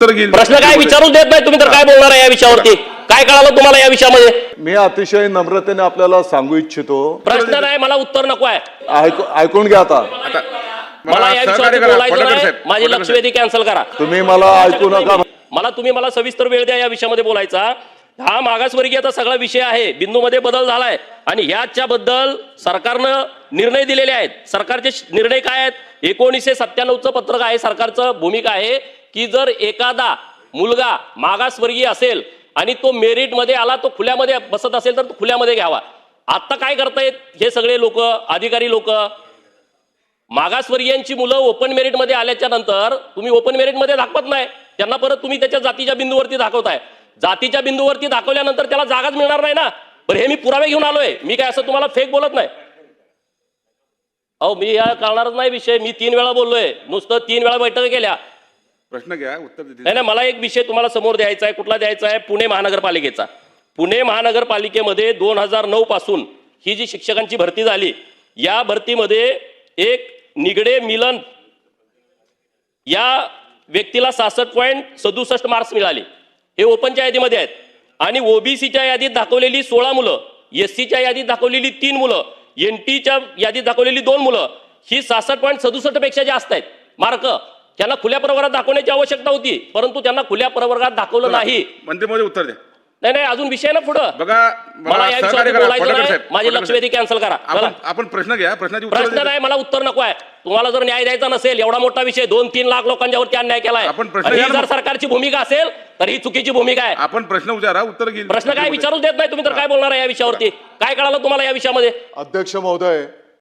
उत्तर घेईल प्रश्न काय विचारूच देत नाही तुम्ही तर काय बोलणार आहे या विषयावरती? काय कळालं तुम्हाला या विषयामध्ये? मी अतिशय नम्रतेने आपल्याला सांगू इच्छितो. प्रश्न नाही मला उत्तर नको आहे. ऐकू- ऐकून घ्या आता. मला या विषयावरती. बोलायचं नाही. माझी लक्षवेधी कॅन्सल करा. तुम्ही मला ऐकू नका. मला तुम्ही मला सविस्तर वेळ द्या या विषयामध्ये बोलायचा. हा मागासवर्गीयचा सगळा विषय आहे. बिंदूमध्ये बदल झालाय. आणि ह्याच्या बद्दल सरकारनं निर्णय दिलेले आहेत. सरकारचे निर्णय काय आहेत? एकोणीसशे सत्त्याण्णवचं पत्रक आहे. सरकारचं भूमिका आहे. की जर एखादा मुलगा मागासवर्गीय असेल आणि तो मेरिटमध्ये आला तो खुल्यामध्ये बसत असेल तर तो खुल्यामध्ये घ्यावा. आता काय करतायत हे सगळे लोक अधिकारी लोक? मागासवर्गीयांची मुलं ओपन मेरिटमध्ये आल्याच्यानंतर तुम्ही ओपन मेरिटमध्ये दाखवत नाही. त्यांना परत तुम्ही त्याच्या जातीच्या बिंदूवरती दाखवताय. जातीच्या बिंदूवरती दाखवल्यानंतर त्याला जागाच मिळणार नाही ना? बरं हे मी पुरावे घेऊन आलोय. मी काय असं तुम्हाला फेक बोलत नाही? अहो मी या करणारच नाही विषय. मी तीन वेळा बोललोय. नुसतं तीन वेळा बैठक केल्या. प्रश्न घ्या उत्तर नाही नाही मला एक विषय तुम्हाला समोर द्यायचा आहे कुठला द्यायचा आहे? पुणे महानगरपालिकेचा. पुणे महानगरपालिकेमध्ये दोन हजार नऊ पासून ही जी शिक्षकांची भरती झाली या भरतीमध्ये एक निगडे मिलन या व्यक्तीला सहासष्ट पॉईंट सदुसष्ट मार्क्स मिळाले. हे ओपनच्या यादीमध्ये आहेत. आणि ओबीसीच्या यादीत दाखवलेली सोळा मुलं एस सीच्या यादीत दाखवलेली तीन मुलं एन टीच्या यादीत दाखवलेली दोन मुलं ही सहासष्ट पॉईंट सदुसष्टपेक्षा जास्त आहेत. मार्क. त्यांना खुल्या प्रवर्गात दाखवण्याची आवश्यकता होती परंतु त्यांना खुल्या प्रवर्गात दाखवलं नाही. मंत्री मोदी उत्तर द्या. नाही नाही अजून विषय ना पुढं. बघा मला या विषयावर करा. बोलायचं नाही. माझी लक्षवेधी कॅन्सल करा. चला. आपण प्रश्न घ्या प्रश्नाची उत्तर प्रश्न नाही मला उत्तर नको आहे. तुम्हाला जर न्याय द्यायचा नसेल एवढा मोठा विषय दोन तीन लाख लोकांच्या वरती अन्याय केलाय. आपण प्रश्न आणि ही घ्या ना जर मग. सरकारची भूमिका असेल तर ही चुकीची भूमिका आहे. आपण प्रश्न विचारा उत्तर घेईल प्रश्न काय विचारूच देत नाही तुम्ही तर काय बोलणार आहे या विषयावरती? काय कळालं तुम्हाला या विषयामध्ये? अध्यक्ष महोदय